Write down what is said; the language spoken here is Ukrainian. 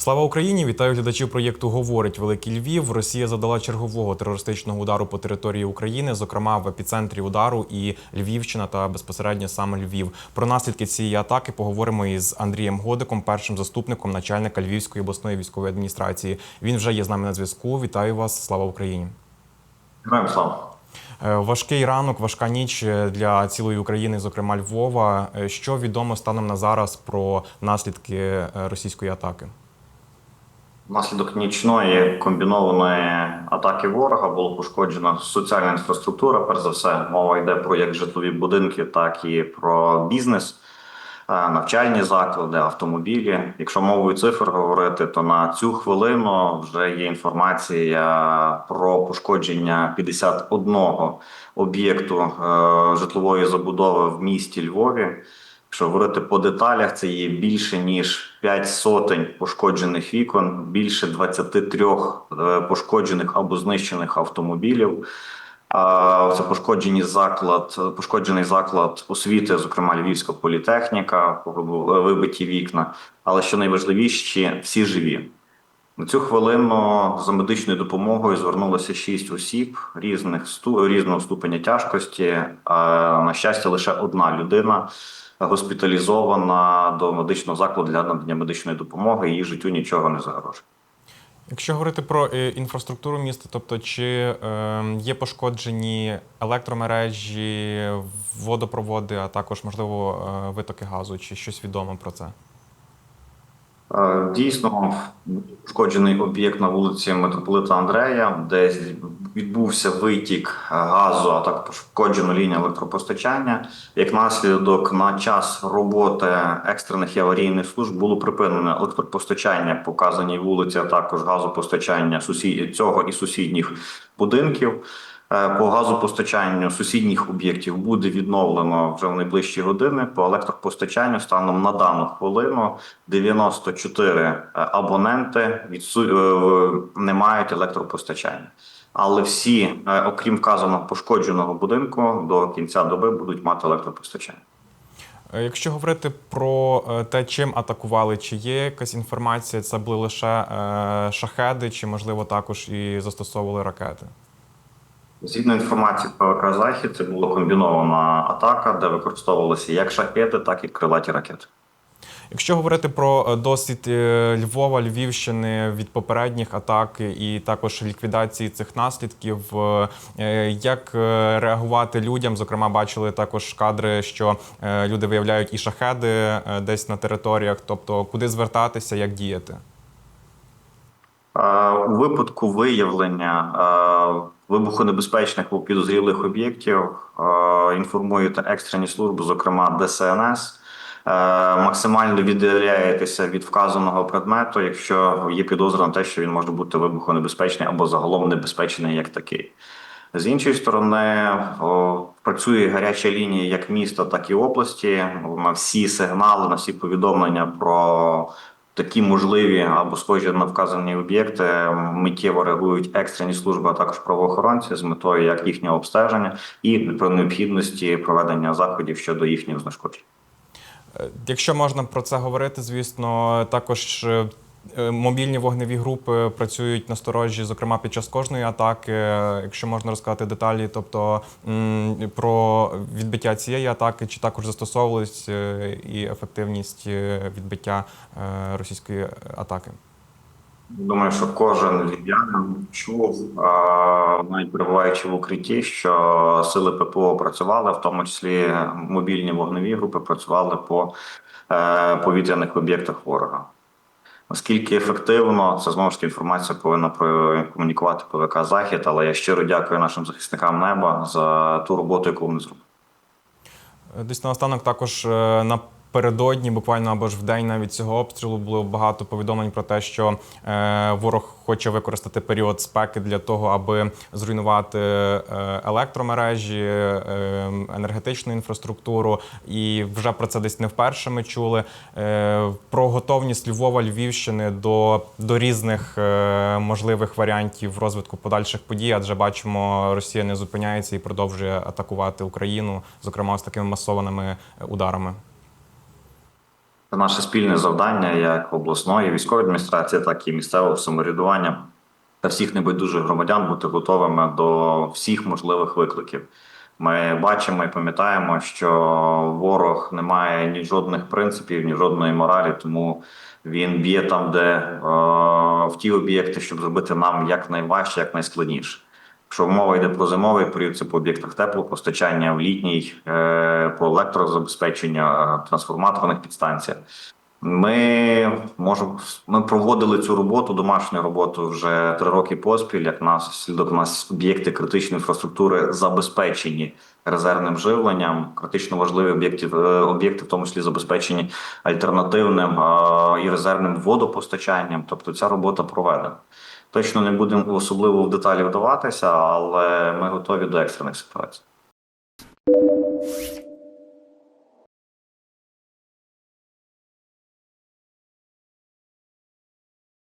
Слава Україні! Вітаю глядачів проєкту Говорить Великий Львів. Росія задала чергового терористичного удару по території України, зокрема в епіцентрі удару і Львівщина та безпосередньо саме Львів. Про наслідки цієї атаки поговоримо із Андрієм Годиком, першим заступником начальника Львівської обласної військової адміністрації. Він вже є з нами на зв'язку. Вітаю вас! Слава Україні! Героям слава. Е, Важкий ранок, важка ніч е, для цілої України, зокрема Львова. Е, Що відомо станом на зараз про наслідки російської атаки? Внаслідок нічної комбінованої атаки ворога було пошкоджена соціальна інфраструктура. Перш за все, мова йде про як житлові будинки, так і про бізнес, е, навчальні заклади, автомобілі. Якщо мовою цифр говорити, то на цю хвилину вже є інформація про пошкодження 51 об'єкту е, житлової забудови в місті Львові. Якщо говорити по деталях, це є більше ніж 5 сотень пошкоджених вікон, більше 23 е, пошкоджених або знищених автомобілів. Це пошкоджений заклад, пошкоджений заклад освіти, зокрема Львівська політехніка, вибиті вікна. Але що найважливіше, всі живі. На цю хвилину за медичною допомогою звернулося шість осіб різних різного ступеня тяжкості. На щастя, лише одна людина госпіталізована до медичного закладу для надання медичної допомоги. Її життю нічого не загрожує. Якщо говорити про е, інфраструктуру міста, тобто чи е, є пошкоджені електромережі, водопроводи, а також можливо е, витоки газу, чи щось відомо про це? Е, Дійсно, пошкоджений об'єкт на вулиці Митрополита Андрея, де відбувся витік газу, а також пошкоджено лінія електропостачання. Як наслідок на час роботи екстрених і аварійних служб було припинено електропостачання по вказаній вулиці, а також газопостачання сусід... цього і сусідніх будинків. Е, По газопостачанню сусідніх об'єктів буде відновлено вже в найближчі години. По електропостачанню станом на дану хвилину 94 абоненти відсу... е, не мають електропостачання. Але всі, е, окрім вказаного пошкодженого будинку, до кінця доби будуть мати електропостачання. Е, Якщо говорити про е, те, чим атакували, чи є якась інформація, це були лише е, шахеди, чи можливо також і застосовували ракети? Згідно інформації ПВК Захід, це була комбінована атака, де використовувалися як шахеди, так і крилаті ракети. Якщо говорити про е, досвід е, Львова, Львівщини від попередніх атак і також ліквідації цих наслідків, е, як реагувати людям? Зокрема, бачили також кадри, що люди виявляють і шахеди десь на територіях, тобто куди звертатися, як діяти? У випадку виявлення вибухонебезпечних або підозрілих об'єктів е, інформуєте екстрені служби, зокрема ДСНС. Е, Максимально віддаляєтеся від вказаного предмету, якщо є підозра на те, що він може бути вибухонебезпечний або загалом небезпечний як такий. З іншої сторони, працює гаряча лінія як міста, так і області. На всі сигнали, на всі повідомлення про такі можливі або схожі на вказані об'єкти миттєво реагують екстрені служби, а також правоохоронці з метою як їхнього обстеження і про необхідності проведення заходів щодо їхнього знешкодження. Е, Якщо можна про це говорити, звісно, також е, мобільні вогневі групи працюють насторожі, зокрема під час кожної атаки. Е, Якщо можна розказати деталі, тобто про відбиття цієї атаки, чи також застосовувались е, і ефективність е, відбиття е, російської атаки. Думаю, що кожен львів'янин чув, навіть перебуваючи в укритті, що сили ППО працювали, в тому числі мобільні вогневі групи працювали по е, повітряних об'єктах ворога. Наскільки ефективно, це знову ж таки інформація повинна комунікувати ПВК Захід, але я щиро дякую нашим захисникам неба за ту роботу, яку вони зробили. Десь наостанок також е, напередодні, буквально або ж в день навіть цього обстрілу, було багато повідомлень про те, що е, ворог хоче використати період спеки для того, аби зруйнувати е, електромережі, е, енергетичну інфраструктуру. І вже про це десь не вперше ми чули. Про готовність Львова, Львівщини до, до різних можливих варіантів розвитку подальших подій, адже бачимо, Росія не зупиняється і продовжує атакувати Україну, зокрема з такими масованими ударами. Це наше спільне завдання як обласної військової адміністрації, так і місцевого самоврядування та всіх небайдужих громадян бути готовими до всіх можливих викликів. Ми бачимо і пам'ятаємо, що ворог не має ні жодних принципів, ні жодної моралі, тому він б'є там, де е, в ті об'єкти, щоб зробити нам якнайважче, якнайскладніше. Якщо мова йде про зимовий період, це по об'єктах теплопостачання, в літній е, по електрозабезпечення, трансформаторних підстанціях. Ми можемо ми проводили цю роботу, домашню роботу вже три роки поспіль. Як наслідок у нас об'єкти критичної інфраструктури забезпечені резервним живленням, критично важливі об'єкти, е, об'єкти, в тому числі забезпечені альтернативним і резервним водопостачанням. Тобто ця робота проведена. Точно не будемо особливо в деталі вдаватися, але ми готові до екстрених ситуацій.